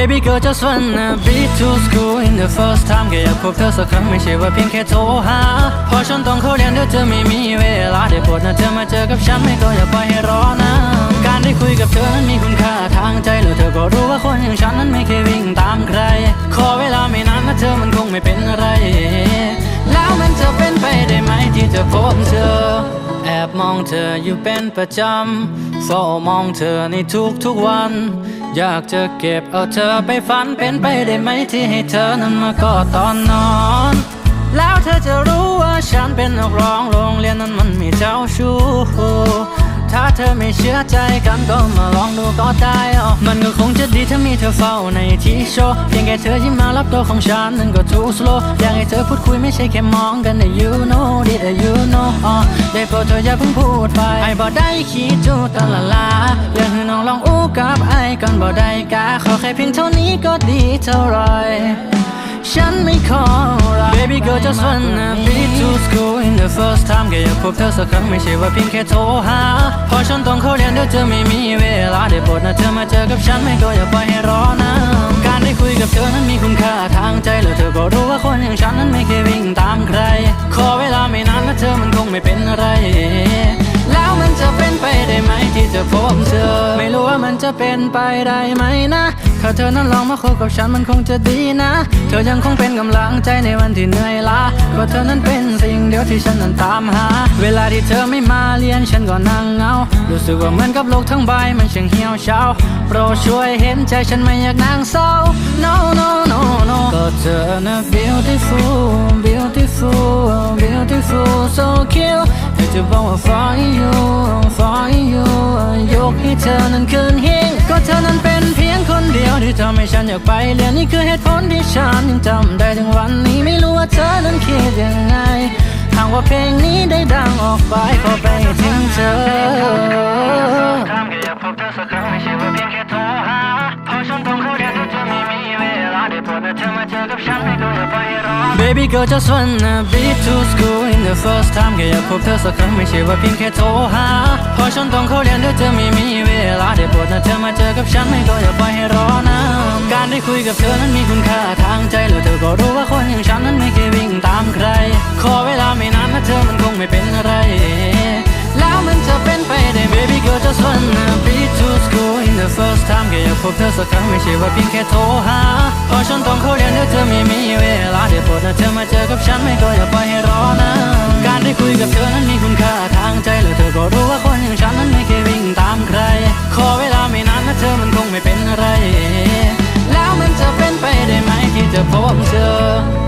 Baby girl just wanna be to school in the first time แค่อยากพบเธอสักครั้งไม่ใช่ว่าเพียงแค่โทรหาเพราะฉันต้องเข้าเรียนเดี๋ยวเธอไม่มีเวลาได้โปรดนะเธอมาเจอกับฉันไม่ก็อย่าปล่อยให้รอนะการได้คุยกับเธอนั้นมีคุณค่าทางใจแล้วเธอก็รู้ว่าคนอย่างฉันนั้นไม่เคยวิ่งตามใคร ขอเวลาไม่นานนะเธอมันคงไม่เป็นอะไร แล้วมันจะเป็นไปได้ไหมที่จะพบเธอ อบมองเธออยู่เป็นประจำเฝ้ามองเธอในทุกทุกๆวัน อยากจะเก็บเอาเธอไปฝันเป็นไปได้ไหมที่ให้เธอนั้นมากอดตอนนอน แล้วเธอจะรู้ว่าฉันเป็นนักร้องโรงเรียนนั้นมันมีเจ้าชู้ ถ้าเธอไม่เชื่อใจกันก็มาลองดูก็ได้อ๋อมันก็คงจะดีถ้ามีเธอเฝ้าในที่โชว์เพียงแค่เธอยิ้มมารับตัวของฉันนั้นก็ too slow อยากให้เธอพูดคุยไม่ใช่แค่มองกันแต่ you know did you know อ๋อได้โปรดเธออย่าเพิ่งพูดไปไอ้บ่ได้คิดจูตละลาอยากให้น้องลองอู้กับไอ้ก่อนบ่ได้กาขอแค่เพียงเท่านี้ก็ดีเท่าไรฉันไม่ขอ Baby girl just wanna be to school in the first time แค่อยากพบเธอสักครั้งไม่ใช่ว่าเพียงแค่โทรหาเพราะฉันต้องเข้าเรียนเดี๋ยวเธอไม่มีเวลาได้โปรดนะเธอมาเจอกับฉันไม่ก็อย่าปล่อยให้รอ มันจะเป็นไปได้ไหมนะ ถ้าเธอนั้นลองมาคบกับฉันมันคงจะดีนะ เธอยังคงเป็นกำลังใจในวันที่เหนื่อยล้าก็เธอนั้นเป็นสิ่งเดียวที่ฉันนั้นตามหา เวลาที่เธอไม่มาเรียนฉันก็นั่งเงา รู้สึกว่าเหมือนกับโลกทั้งใบมันช่างเหี่ยวเฉาโปรดช่วยเห็นใจฉันไม่อยากนั่งเศร้า no no no no ก็เธอนะ beautiful beautiful beautiful so cute อยากจะบอกว่า for you for you ำให้ฉันอยากไปเรียนนี่คือเหตุผลที่ฉันยังจำได้ถึงวันนี้ไม่รู้ว่าเธอนั้นคิดยังไงหากว่าเพลงนี้ได้ดังออกไปขอไปถึงเธอทำแค่อยากพบเธอสักครั้งไม่ใช่ว่าเพียงแค่โทรหาเพราะฉันต้องเข้าเรียนที่เธอไม่มีเวลาได้โปรดนะเธอมาเจอกับฉันไม่ก็อย่าไปรอ Baby girl just wanna be to school in the first time แค่อยากพบเธอสักครั้งไม่ใช่ว่าเพียงแค่โทรหาเพราะฉันต้องเข้าเรียนที่เธอไม่มีเวลาได้โปรดนะเธอมาเจอกับฉันไม่ก็อย่าไปให้รอนะการ ได้คุยกับเธอนั้นมีคุณค่าทางใจแล้วเธอก็รู้ว่าคนอย่างฉันนั้นไม่เคยวิ่งตามใคร ขอเวลาไม่นานถ้าเธอมันคงไม่เป็นอะไร แล้วมันจะเป็นไปได้ baby girl just wanna be to school in the first time แค่อยากพบเธอสักครั้งไม่ใช่ว่าเพียงแค่โทรหาเพราะฉันต้องเข้าเรียนเดี๋ยวเธอไม่มีเวลาเดี๋ยวโปรดนะเธอมาเจอกับฉันไม่ก็อย่าปล่อยให้รอนะ การได้คุยกับเธอนั้น fire